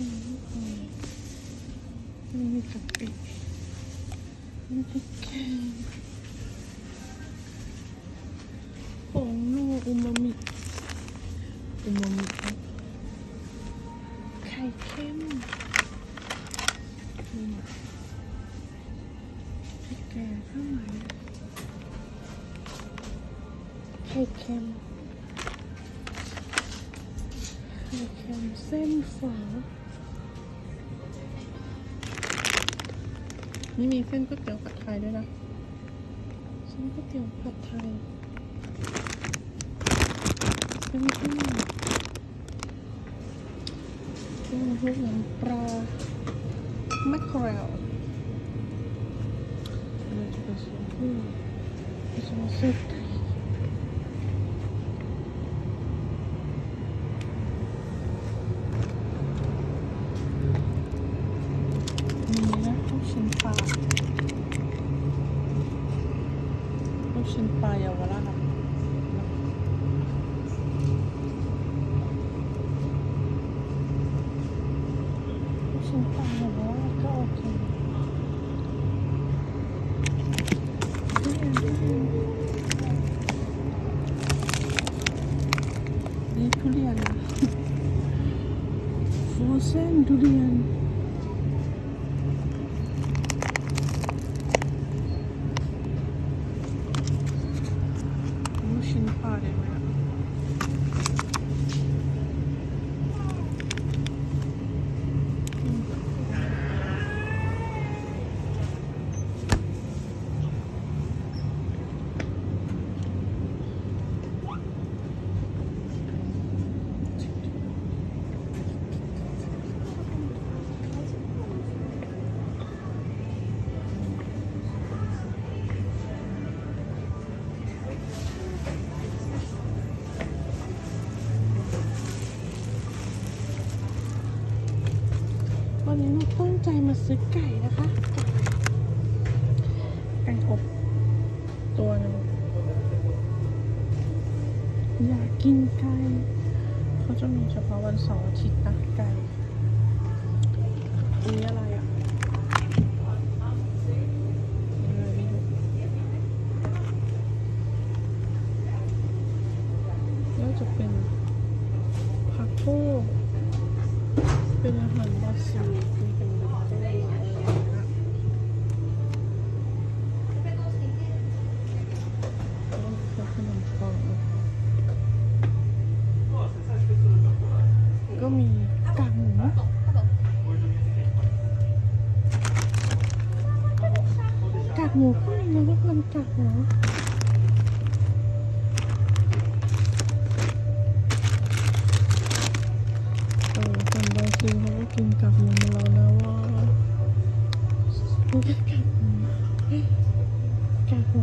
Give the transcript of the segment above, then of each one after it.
ริกแกงไม่พอไม่มีกะปิน้ำพริกแกงนัวอูมามิอูมามิไข่เค็มนี่พริกแกงข้างในไข่เค็มไข่เค็มเส้นฝา นี่มีเส้นก๋วยเตี๋ยวผัดไทยด้วยนะเส้นก๋วยเตี๋ยวผัดไทยเส้นกุ้งกุ้งทุกอย่างปลาแมคเคอเรลเราจะไปซื้อกุ้งเราจะมาซื้อไก่ มีนะลูกชิ้นปลา ลูกชิ้นปลาเยาว ใจมาซื้อไก่นะคะ ไก่อบตัวหนึงอยากกินไก่เขาจะมีเฉพาะวันเสาร์อาทิตย์นะไก่อันนี้อะไรอะอะไรไม่รู้น่าจะเป็นผักโก้เป็นอาหารบราซิลที่เป็นเบเกอรี่อะไรอย่างเงี้ยแล้วก็ขนมปังก็มีกากหมู กากหมูก็มีนะทุกคนจากหมูเออคนบราซิลเขาก็กินกับหมูมาแล้วนะว่าไม่ใช่กากหมู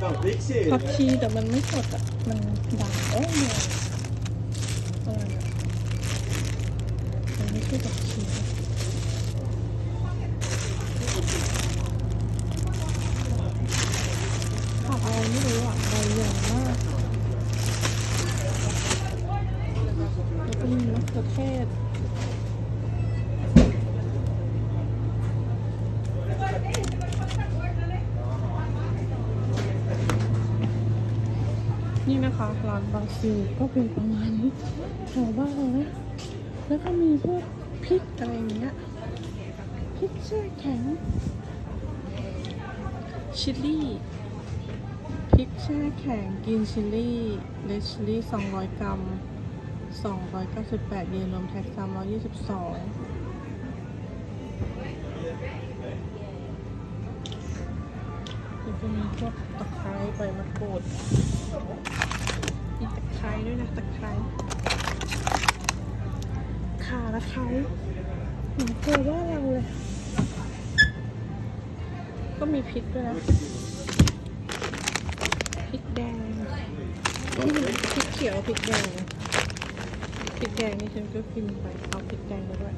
ผักชีแต่มันไม่สดอะ มันด่างโอ้ยอะไรอะมันไม่ใช่ผักชีผักอะไรไม่รู้อะใบใหญ่มาก แล้วก็มีมะเขือเทศ นี่นะคะร้านบราซิลก็เป็นประมาณนี้แถวบ้านเรานะแล้วก็มีพวกพริกอะไรอย่างเงี้ยพริกแช่แข็งชิลลี่พริกแช่แข็งกินชิลลี่เลชิลลี่200 กรัม 298 เยนรวมแท็ก322จะมีพวกตะไคร้ใบมะกรูด มีตะไคร้ด้วยนะตะไคร้ข่าตะไคร้เหมือนเกลือบ้าเราเลย ก็มีพริกด้วยนะพริกแดงพริกเขียวพริกแดงพริกแดงนี่ฉันก็กินไปเอาพริกแดงมาด้วย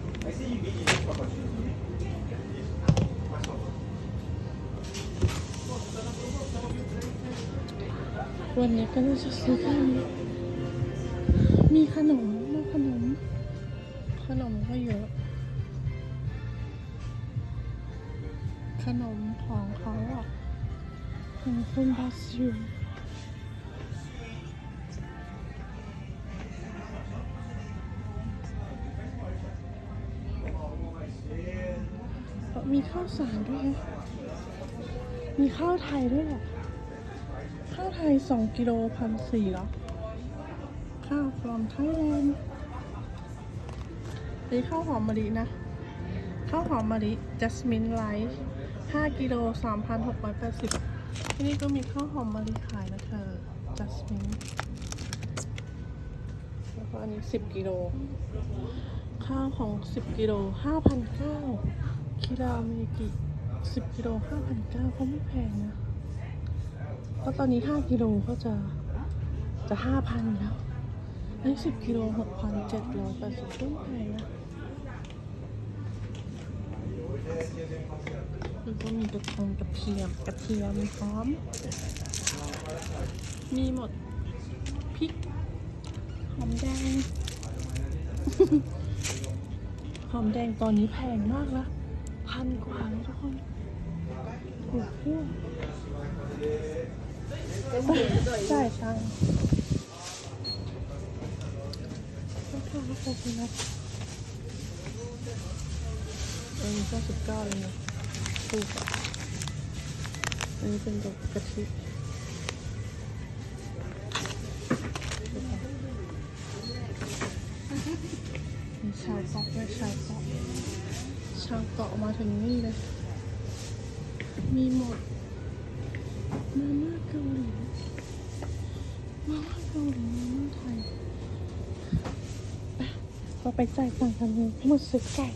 วันนี้ก็น่าจะซื้อแค่มีขนมมีขนม ขนมก็เยอะ ขนมของเขาอะของคนบราซิลมีข้าวสารด้วย มีข้าวไทยด้วยหรอ ข้าวไทยสองกิโลพันสี่เหรอ ข้าว from Thailand นี่ข้าวหอมมะลินะ ข้าวหอมมะลิ Jasmine Rice 5กิโล3,680 ที่นี่ก็มีข้าวหอมมะลิขายนะเธอ Jasmine แล้วก็อันนี้ 10 กิโล ข้าวของ 10 กิโล5,900คิราเมกิ 10 กิโล5,900ก็ไม่แพงนะ เพราะตอนนี้ 5 กิโลก็จะจะ 5,000 แล้วนนี้10 กิโล 6,780ก็ไม่แพงนะแล้วก็มีกระทงกระเทียมกระเทียมพร้อม มีหมดพริกหอมแดงหอมแดงตอนนี้แพงมากนะพันกว่าทุกคนถูกพื่อ ใช่ใช่องทำให้ครบนะเออก็สิบเก้าเลยนะถูกอะอันนี้เป็นแบบกะทิชาวเกาะด้วยชาวเกาะชาวเกาะมาถึงนี่เลย มีหมด มาม่าเกาหลีมาม่าเกาหลีมาม่าไทยไปเราไปจ่ายตังค์กันเลยหมดซื้อไก่